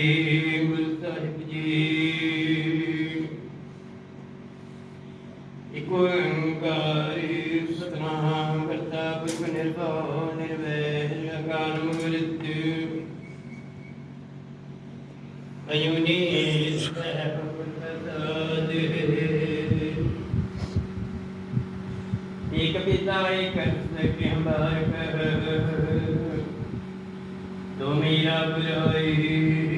ਵਾਹਿਗੁਰੂ ਸਾਹਿਬ ਜੀ। ਇਕ ਓੰਕਾਰ ਸਤਨਾਮ ਕਰਤਾ ਪੁਰਖ ਨਿਰਭਉ ਨਿਰਵੈਰ ਅਕਾਲ ਮੂਰਤ। ਅਯੁਨੀ ਸਹਿਬ ਪ੍ਰਸਾਦ ਪਿਤਾ, ਏਕ ਸਕੇ ਹਮਾਰ ਤੋ ਮੇਰਾ ਬੁਰਾਈ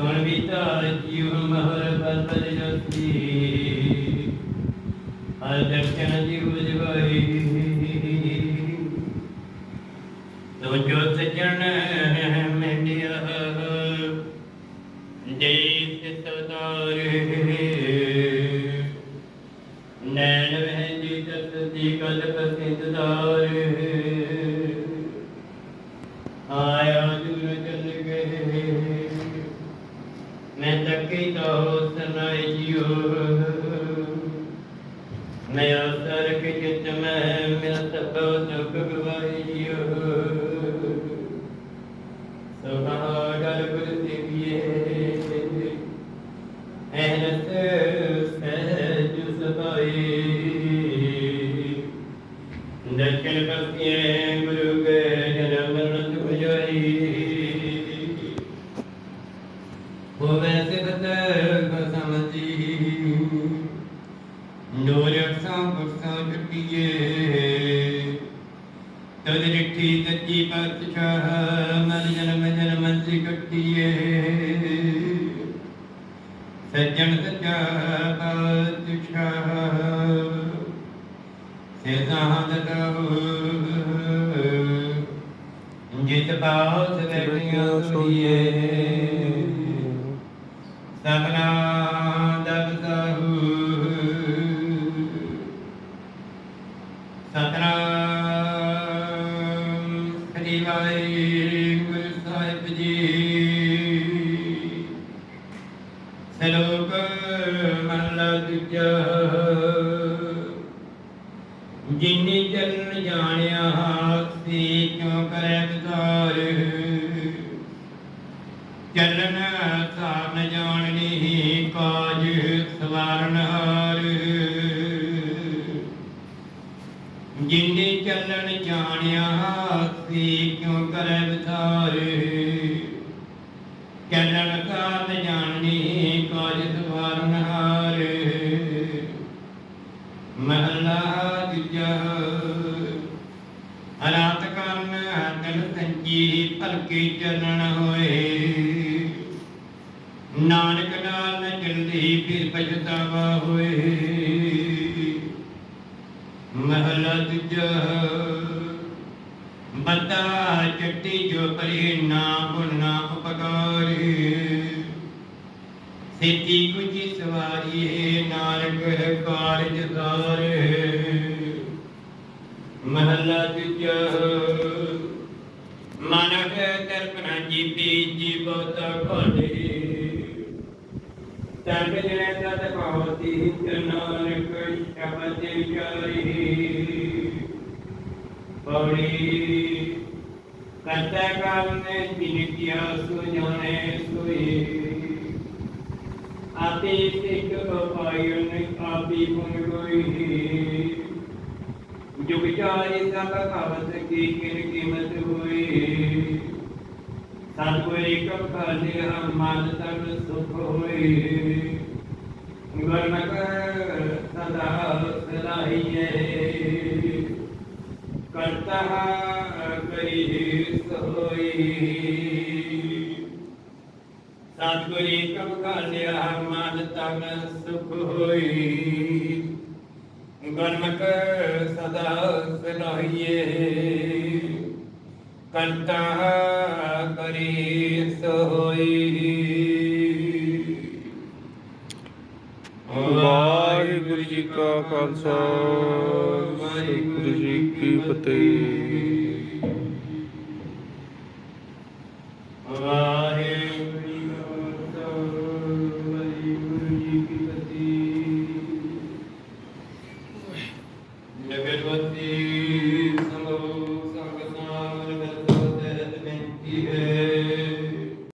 ਸੁਣ ਵਿਤਾ ਜੀਵ ਮਹਰ ਬਲ ਬਲ ਜੋਤੀ ਹਰ ਦਰਸ਼ਨ ਜੀਵ ਜਵਾਈ ਤੋ ਜੋ ਸਜਣ ਮੰਡਿਆ ਜੈ ਸਿਤਦਾਰੇ ਨੈਣ ਵਹਿ ਜੀ ਤਤ ਦੀ ਕਲ ਪ੍ਰਸਿੱਧਦਾਰ ਆਇਆ ਮੈਂ ਤੱਕੀ ਤੋ ਸਨਾਈ ਜਿਉ ਮੈਂ ਅਸਰ ਕੇ ਜਿਤ ਮੈਂ ਮਿਲ ਸਭੋ ਸੁਖ ਗਵਾਈ ਜਿਉ ਸੋਹਾ ਗਲ ਗੁਰ ਸੇਵੀਏ ਐਨਸ ਸਹਿਜ ਹੋਵੇ ਸਿਫਤ ਗਸਮਜੀ ਨੂਰ ਅਕਸਾਂ ਗੁਰਸਾਂ ਜੁਟੀਏ। ਤਦ ਰਿੱਠੀ ਤੱਜੀ ਪਤ ਛਾਹ ਮਨ ਜਨਮ ਜਨਮ ਸੀ ਕੱਟੀਏ। ਸੱਜਣ ਸੱਜਾ ਪਤ ਛਾਹ ਸੇ ਸਾਹਦਤਹੁ ਜਿਤ ਪਾਉ ਸਵੇਟਿਆ ਸੋਈਏ ਸਭਨਾ ਦਬਦਹੁ ਸਤਨਾਮ ਸ੍ਰੀ ਵਾਹਿਗੁਰੂ ਸਾਹਿਬ ਜੀ। ਸਲੋਕ ਮਹਲਾ ਦੂਜਾ ਜਿਨੀ ਚਰਨ ਜਾਣਿਆ ਸੀ ਕਿਉ ਕਰੈ ਵਿਚਾਰ ਚੱਲਨ ਸਾਨ ਜਾਣਨੀ ਕਾਜ ਸਵਾਰਨ ਹਾਰ। ਜਿਨੇ ਚੱਲਣ ਜਾਣਿਆ ਸੀ ਕਿਉ ਕਰੈ ਵਿਚਾਰ ਚੱਲਣ ਸਾਨ ਜਾਣਨੀ ਕਾਜ ਸਵਾਰਨ ਹਾਰ। ਮਹਲਾ ਦੂਜਾ ਅਨਾਤ ਕਰਨ ਤਨ ਸੰਜੀ ਭਲਕੇ ਚਰਨ ਹੋਏ। ਨਾਨਕ ਨਾਲ ਜਲਦੀ ਫਿਰ ਪਛਤਾਵਾ ਹੋਏ। ਮਹਲਾ ਦੂਜਾ ਬੰਦਾ ਚੱਟੀ ਜੋ ਪਰੇ ਨਾ ਪੁੰਨਾ ਉਪਕਾਰੀ ਸਿੱਧੀ ਕੁਜੀ ਸਵਾਰੀ ਹੈ ਨਾਨਕ ਹੈ ਕਾਰਜ ਸਾਰੇ ਮਹੱਲਾ ਦੂਜਾ ਮਨਕ ਕਲਪਨਾ ਜੀਪੀ ਜੀ ਬਹੁਤਾ ਘਾਟੇ ਤਨ ਜਨੇ ਤਤ ਪਾਵਤੀ ਨਾਨਕ ਸ਼ਬਦ ਵਿਚਾਰੀ ਪੌੜੀ ਕਰਤਾ ਕਰਨੇ ਜਿਨ ਕੀਆ ਸੁਜਾਨੇ ਸੋਈ। ਆਪੇ ਸਿੱਖ ਪਾਇਨ ਆਪੀ ਗੁਣ ਗੋਈ ਜੁਗ ਚਾਰੇ ਸਭ ਭਗਵਤ ਕੀ ਕਿਨ ਕੀਮਤ ਹੋਈ ਸਤਿਗੁਰ ਇੱਕ ਖਾਲੇ ਮਨ ਤਨ ਸੁਖ ਹੋਈ ਗੁਰਮਕ ਸਦਾ ਸਲਾਹੀਏ। ਕਰਤਾ ਕਰੀ ਸੋਈ ਸਤਿਗੁਰੀ ਕਬ ਕਾਲਿਆ ਮਨ ਤਨ ਸੁਖ ਹੋਈ। ਗੁਰਮੁਖ ਸਦਾ ਸਲਾਹੀਏ। ਕੰਤਾ ਕਰੀ ਸੋਈ। ਵਾਹਿਗੁਰੂ ਜੀ ਕਾ ਖਾਲਸਾ ਵਾਹਿਗੁਰੂ ਜੀ ਕੀ ਫਤਿਹ। ਵਾਹਿਗੁਰੂ